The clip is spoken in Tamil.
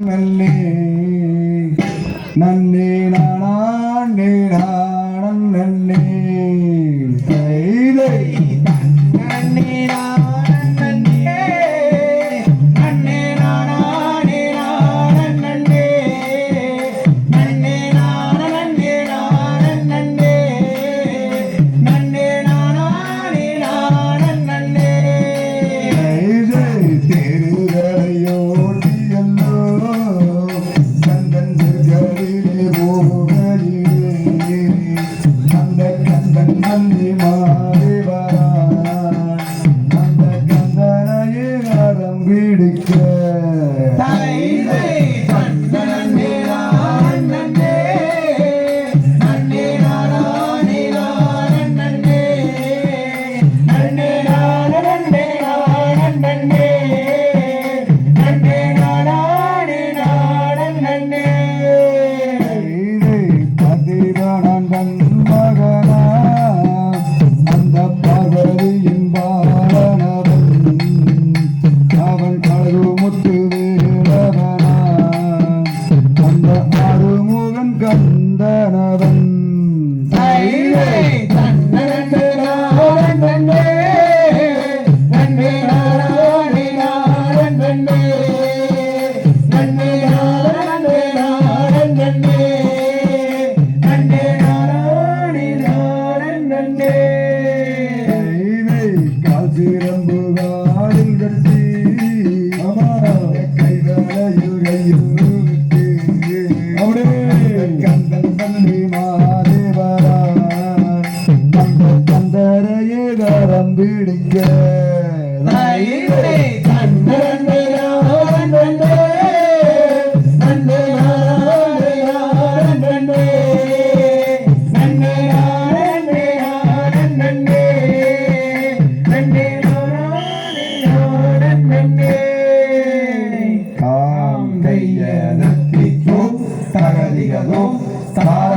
നന്നേ നന്നേ നാണാ நந்தி மகாதேவா அந்த கந்தனையே அறம் கந்தரையே கரம் பிடிக்க. காந்தையோ தகதிகளோ தார